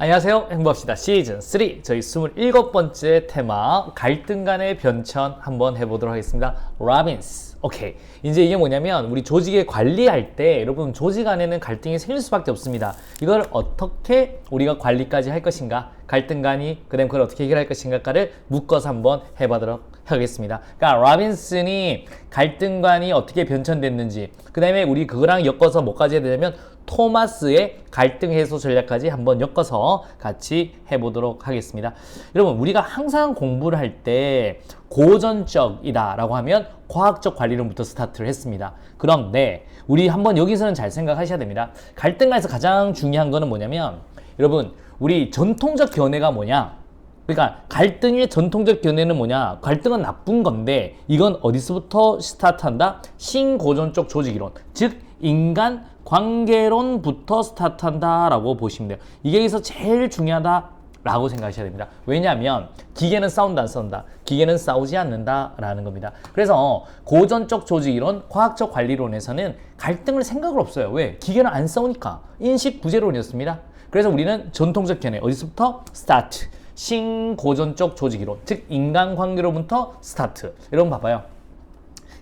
안녕하세요. 행복합시다. 시즌 3. 저희 27번째 테마 갈등 간의 변천 한번 해보도록 하겠습니다. 라빈스. 오케이. 이제 이게 뭐냐면 우리 조직에 관리할 때 여러분 조직 안에는 갈등이 생길 수밖에 없습니다. 이걸 어떻게 우리가 관리까지 할 것인가? 갈등 간이 그다음 그걸 어떻게 해결할 것인가를 묶어서 한번 해보도록 하겠습니다. 그러니까 라빈슨이 갈등관이 어떻게 변천됐는지 그 다음에 우리 그거랑 엮어서 뭐까지 해야 되냐면 토마스의 갈등 해소 전략까지 한번 엮어서 같이 해보도록 하겠습니다. 여러분 우리가 항상 공부를 할 때 고전적이다라고 하면 과학적 관리론부터 스타트를 했습니다. 그런데 우리 한번 여기서는 잘 생각하셔야 됩니다. 갈등관에서 가장 중요한 거는 뭐냐면 여러분 우리 전통적 견해가 뭐냐? 그러니까 갈등의 전통적 견해는 뭐냐? 갈등은 나쁜 건데 이건 어디서부터 스타트한다? 신고전적 조직 이론, 즉 인간 관계론부터 스타트한다라고 보시면 돼요. 이게 여기서 제일 중요하다. 라고 생각하셔야 됩니다. 왜냐하면 기계는 싸운다 안 싸운다. 기계는 싸우지 않는다라는 겁니다. 그래서 고전적 조직이론, 과학적 관리론에서는 갈등을 생각을 없어요. 왜? 기계는 안 싸우니까. 인식 부재론이었습니다. 그래서 우리는 전통적 견해 어디서부터 스타트. 신고전적 조직이론, 즉 인간관계로부터 스타트. 여러분 봐봐요.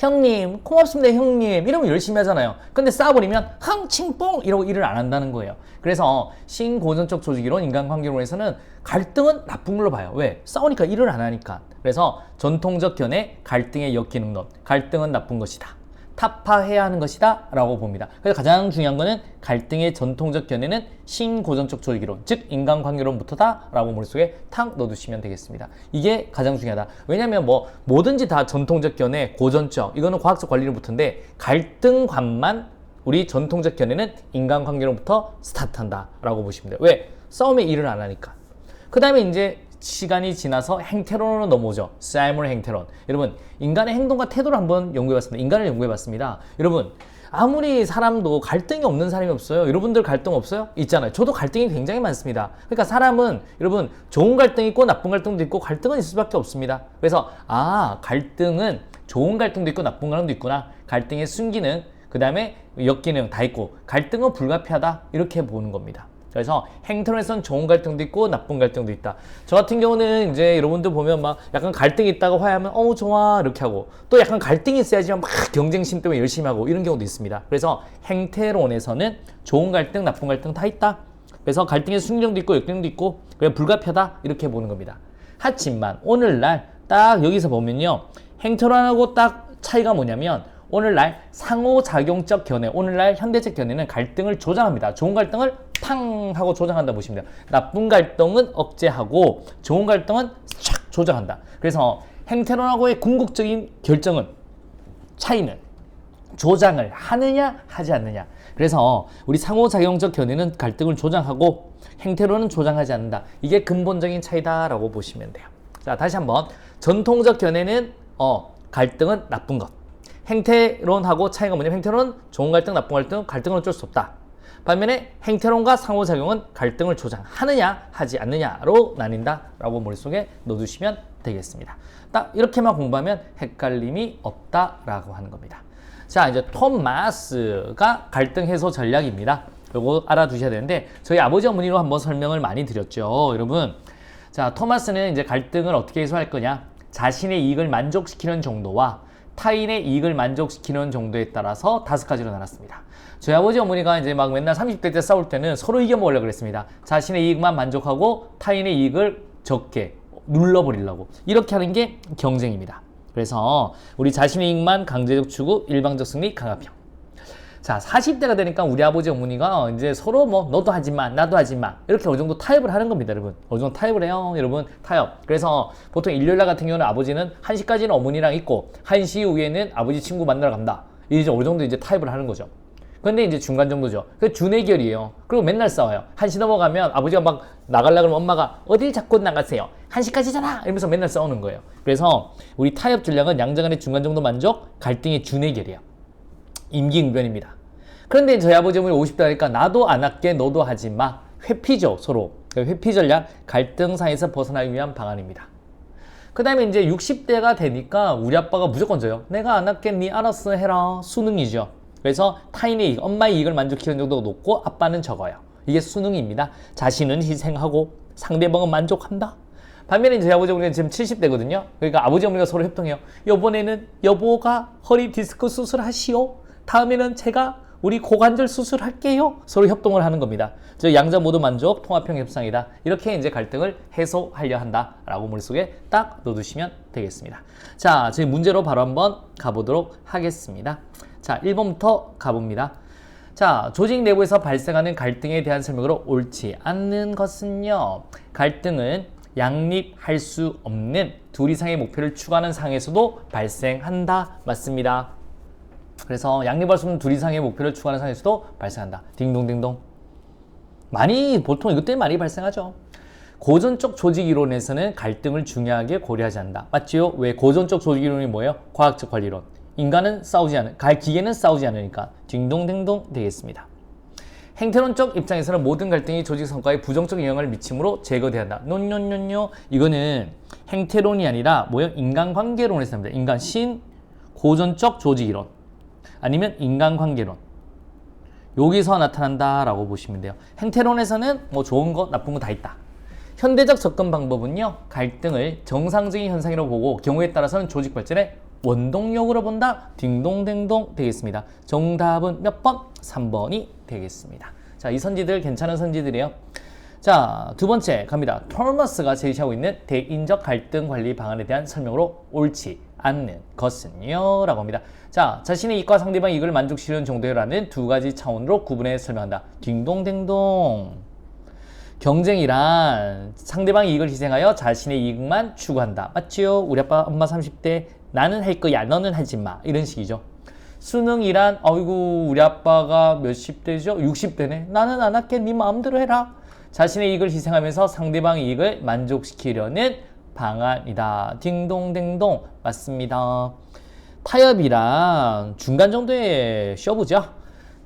형님, 고맙습니다, 형님. 이러면 열심히 하잖아요. 근데 싸워버리면 흥칭뽕 이러고 일을 안 한다는 거예요. 그래서 신고전적 조직이론, 인간관계론에서는 갈등은 나쁜 걸로 봐요. 왜? 싸우니까 일을 안 하니까. 그래서 전통적 견해, 갈등의 역기능 론, 갈등은 나쁜 것이다. 타파해야 하는 것이다 라고 봅니다. 그래서 가장 중요한 거는 갈등의 전통적 견해는 신고전적 조직이론, 즉 인간관계론부터다 라고 머릿속에 탁 넣어두시면 되겠습니다. 이게 가장 중요하다. 왜냐하면 뭐 뭐든지 다 전통적 견해, 고전적 이거는 과학적 관리론부터인데 갈등관만 우리 전통적 견해는 인간관계론부터 스타트한다 라고 보시면 돼요. 왜? 싸움에 일을 안 하니까. 그 다음에 이제 시간이 지나서 행태론으로 넘어오죠. 사이먼 행태론. 여러분, 인간의 행동과 태도를 한번 연구해봤습니다. 인간을 연구해봤습니다. 여러분, 아무리 사람도 갈등이 없는 사람이 없어요. 여러분들 갈등 없어요? 있잖아요. 저도 갈등이 굉장히 많습니다. 그러니까 사람은 여러분 좋은 갈등이 있고 나쁜 갈등도 있고 갈등은 있을 수밖에 없습니다. 그래서 아 갈등은 좋은 갈등도 있고 나쁜 갈등도 있구나. 갈등의 순기능, 그 다음에 역기능 다 있고 갈등은 불가피하다 이렇게 보는 겁니다. 그래서 행태론에서는 좋은 갈등도 있고 나쁜 갈등도 있다. 저 같은 경우는 이제 여러분들 보면 막 약간 갈등이 있다고 화해하면 어우 좋아 이렇게 하고 또 약간 갈등이 있어야지만 막 경쟁심 때문에 열심히 하고 이런 경우도 있습니다. 그래서 행태론에서는 좋은 갈등, 나쁜 갈등 다 있다. 그래서 갈등의 순경도 있고 역경도 있고 그냥 불가피하다 이렇게 보는 겁니다. 하지만 오늘날 딱 여기서 보면요. 행태론하고 딱 차이가 뭐냐면 오늘날 상호작용적 견해, 오늘날 현대적 견해는 갈등을 조장합니다. 좋은 갈등을 팡 하고 조장한다 보시면 돼요. 나쁜 갈등은 억제하고 좋은 갈등은 촥 조장한다. 그래서 행태론하고의 궁극적인 결정은 차이는 조장을 하느냐 하지 않느냐. 그래서 우리 상호작용적 견해는 갈등을 조장하고 행태로는 조장하지 않는다. 이게 근본적인 차이다라고 보시면 돼요. 자, 다시 한번 전통적 견해는 어, 갈등은 나쁜 것. 행태론하고 차이가 뭐냐면 행태론은 좋은 갈등, 나쁜 갈등, 갈등은 어쩔 수 없다. 반면에 행태론과 상호작용은 갈등을 조장하느냐 하지 않느냐로 나뉜다라고 머릿속에 넣어두시면 되겠습니다. 딱 이렇게만 공부하면 헷갈림이 없다라고 하는 겁니다. 자 이제 토마스가 갈등 해소 전략입니다. 요거 알아두셔야 되는데 저희 아버지 어머니로 한번 설명을 많이 드렸죠. 여러분 자 토마스는 이제 갈등을 어떻게 해소할 거냐 자신의 이익을 만족시키는 정도와 타인의 이익을 만족시키는 정도에 따라서 다섯 가지로 나눴습니다. 저희 아버지 어머니가 이제 막 맨날 30대 때 싸울 때는 서로 이겨먹으려고 그랬습니다. 자신의 이익만 만족하고 타인의 이익을 적게 눌러버리려고. 이렇게 하는 게 경쟁입니다. 그래서 우리 자신의 이익만 강제적 추구, 일방적 승리, 강압형. 자, 40대가 되니까 우리 아버지 어머니가 이제 서로 뭐 너도 하지 마, 나도 하지 마. 이렇게 어느 정도 타협을 하는 겁니다, 여러분. 어느 정도 타협을 해요, 여러분. 타협. 그래서 보통 일요일 날 같은 경우는 아버지는 1시까지는 어머니랑 있고 1시 이후에는 아버지 친구 만나러 간다. 이제 어느 정도 이제 타협을 하는 거죠. 근데 이제 중간 정도죠. 그 준해결이에요. 그리고 맨날 싸워요. 1시 넘어가면 아버지가 막 나가려고 그러면 엄마가 어딜 자꾸 나가세요? 1시까지잖아! 이러면서 맨날 싸우는 거예요. 그래서 우리 타협 전략은 양자간의 중간 정도 만족, 갈등의 준해결이에요. 임기응변입니다. 그런데 저희 아버지 어머니 50대니까 나도 안 할게 너도 하지 마. 회피죠 서로. 회피 전략 갈등사에서 벗어나기 위한 방안입니다. 그 다음에 이제 60대가 되니까 우리 아빠가 무조건 져요. 내가 안 할게 니 알아서 해라. 수능이죠. 그래서 타인의 이익, 엄마의 이익을 만족시키는 정도가 높고 아빠는 적어요. 이게 수능입니다. 자신은 희생하고 상대방은 만족한다. 반면에 저희 아버지 어머니가 지금 70대거든요. 그러니까 아버지 어머니가 서로 협동해요. 이번에는 여보가 허리 디스크 수술하시오. 다음에는 제가 우리 고관절 수술할게요. 서로 협동을 하는 겁니다. 저 양자 모두 만족, 통합형 협상이다. 이렇게 이제 갈등을 해소하려 한다라고 머릿속에 딱 넣어두시면 되겠습니다. 자, 저희 문제로 바로 한번 가보도록 하겠습니다. 자, 1번부터 가봅니다. 자, 조직 내부에서 발생하는 갈등에 대한 설명으로 옳지 않는 것은요. 갈등은 양립할 수 없는 둘 이상의 목표를 추구하는 상에서도 발생한다. 맞습니다. 그래서 양립할 둘 이상의 목표를 추구하는 상에서도 발생한다. 딩동딩동. 많이 보통 이것 때문에 많이 발생하죠. 고전적 조직 이론에서는 갈등을 중요하게 고려하지 않는다. 맞지요? 왜 고전적 조직 이론이 뭐예요? 과학적 관리론. 인간은 싸우지 않은, 갈 기계는 싸우지 않으니까 딩동댕동 되겠습니다. 행태론적 입장에서는 모든 갈등이 조직 성과에 부정적 영향을 미침으로 제거돼야 한다. 논논논뇨 이거는 행태론이 아니라 뭐예요? 인간관계론에서 납니다. 인간 신 고전적 조직 이론 아니면 인간관계론 여기서 나타난다라고 보시면 돼요. 행태론에서는 뭐 좋은 거 나쁜 거 다 있다. 현대적 접근 방법은요 갈등을 정상적인 현상이라고 보고 경우에 따라서는 조직 발전의 원동력으로 본다 딩동댕동 되겠습니다 정답은 몇 번? 3번이 되겠습니다 자 이 선지들 괜찮은 선지들이에요 자 두 번째 갑니다 토머스가 제시하고 있는 대인적 갈등 관리 방안에 대한 설명으로 옳지 않는 것은요 라고 합니다 자 자신의 이익과 상대방 이익을 만족시키는 정도라는 두 가지 차원으로 구분해 설명한다 딩동댕동 경쟁이란 상대방 이익을 희생하여 자신의 이익만 추구한다. 맞지요? 우리 아빠 엄마 30대 나는 할 거야 너는 하지 마 이런 식이죠. 수능이란 어이구 우리 아빠가 몇십 대죠? 60대네. 나는 안 할게 네 마음대로 해라. 자신의 이익을 희생하면서 상대방의 이익을 만족시키려는 방안이다. 딩동댕동 맞습니다. 타협이란 중간 정도의 쇼부죠.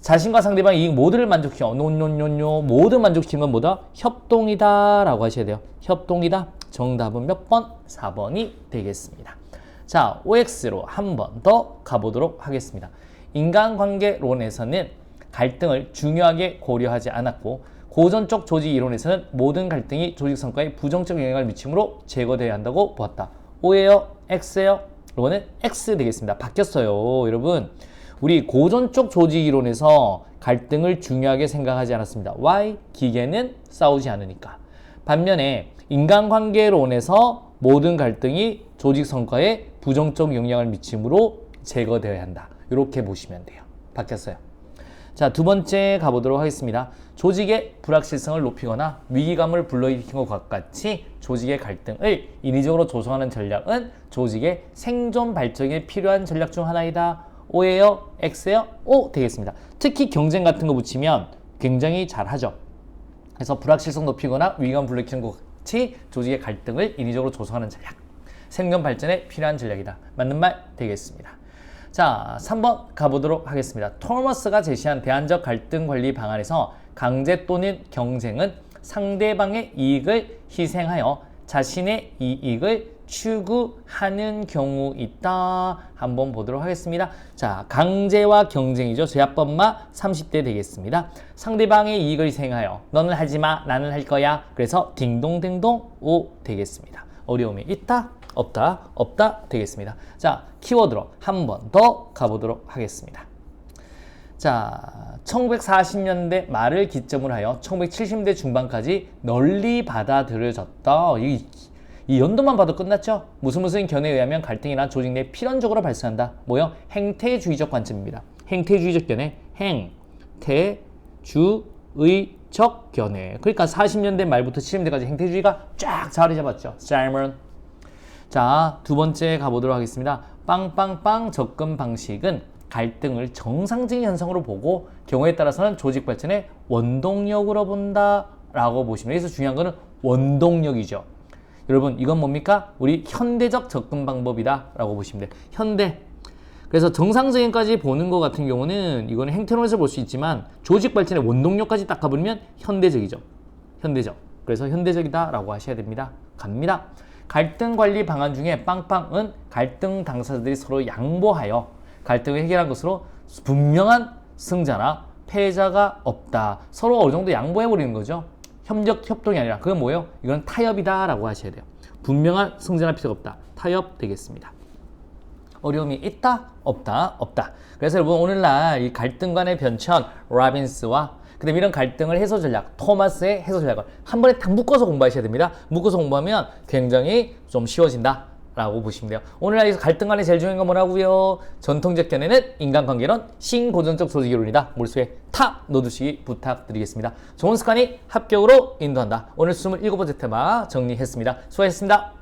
자신과 상대방의 이익 모두를 만족시켜 노노노노 모두 만족시키는 건 뭐다? 협동이다 라고 하셔야 돼요 협동이다 정답은 몇 번? 4번이 되겠습니다 자 OX로 한 번 더 가보도록 하겠습니다 인간관계론에서는 갈등을 중요하게 고려하지 않았고 고전적 조직 이론에서는 모든 갈등이 조직 성과에 부정적 영향을 미치므로 제거되어야 한다고 보았다 O예요? X예요? 이거는 X 되겠습니다 바뀌었어요 여러분 우리 고전적 조직 이론에서 갈등을 중요하게 생각하지 않았습니다. Why? 기계는 싸우지 않으니까. 반면에 인간관계론에서 모든 갈등이 조직 성과에 부정적 영향을 미치므로 제거되어야 한다. 이렇게 보시면 돼요. 바뀌었어요. 자, 두 번째 가보도록 하겠습니다. 조직의 불확실성을 높이거나 위기감을 불러일으킨 것과 같이 조직의 갈등을 인위적으로 조성하는 전략은 조직의 생존 발전에 필요한 전략 중 하나이다. O예요? X예요? O 되겠습니다. 특히 경쟁 같은 거 붙이면 굉장히 잘하죠. 그래서 불확실성 높이거나 위기감 불러일으키는 것 같이 조직의 갈등을 인위적으로 조성하는 전략. 생존 발전에 필요한 전략이다. 맞는 말 되겠습니다. 자, 3번 가보도록 하겠습니다. 토머스가 제시한 대안적 갈등 관리 방안에서 강제 또는 경쟁은 상대방의 이익을 희생하여 자신의 이익을 추구하는 경우 있다. 한번 보도록 하겠습니다. 자, 강제와 경쟁이죠. 엄마 30대 되겠습니다. 상대방의 이익을 희생하여 너는 하지 마, 나는 할 거야. 그래서 딩동댕동 오 되겠습니다. 어려움이 있다, 없다, 없다 되겠습니다. 자, 키워드로 한 번 더 가보도록 하겠습니다. 자, 1940년대 말을 기점으로 하여 1970년대 중반까지 널리 받아들여졌다. 이, 이 연도만 봐도 끝났죠? 무슨 무슨 견해에 의하면 갈등이나 조직 내 필연적으로 발생한다. 뭐요? 행태주의적 관점입니다. 행태주의적 견해, 행 태 주 의 적 견해. 그러니까 40년대 말부터 70년대까지 행태주의가 쫙 자리 잡았죠. 사이먼. 자, 두 번째 가보도록 하겠습니다. 빵빵빵 접근 방식은 갈등을 정상적인 현상으로 보고 경우에 따라서는 조직 발전의 원동력으로 본다라고 보시면 여기서 중요한 거는 원동력이죠. 여러분 이건 뭡니까? 우리 현대적 접근 방법이다라고 보시면 돼요. 현대. 그래서 정상적인까지 보는 것 같은 경우는 이거는 행태론에서 볼 수 있지만 조직 발전의 원동력까지 딱 가버리면 현대적이죠. 현대적. 그래서 현대적이다라고 하셔야 됩니다. 갑니다. 갈등 관리 방안 중에 빵빵은 갈등 당사자들이 서로 양보하여 갈등을 해결한 것으로 분명한 승자나 패자가 없다. 서로 어느 정도 양보해 버리는 거죠. 협력 협동이 아니라 그건 뭐예요? 이건 타협이다라고 하셔야 돼요. 분명한 승자나 필요가 없다. 타협 되겠습니다. 어려움이 있다 없다 없다. 그래서 여러분 오늘날 이 갈등 간의 변천 라빈스와 그다음 이런 갈등을 해소 전략 토마스의 해소 전략을 한 번에 딱 묶어서 공부하셔야 됩니다. 묶어서 공부하면 굉장히 좀 쉬워진다 라고 보시면 돼요. 오늘날 이 갈등 간의 제일 중요한 건 뭐라고요? 전통적 견해는 인간관계론 신고전적 조직이론이다. 머릿속에 탁 넣어두시기 부탁드리겠습니다. 좋은 습관이 합격으로 인도한다. 오늘 27번째 테마 정리했습니다. 수고하셨습니다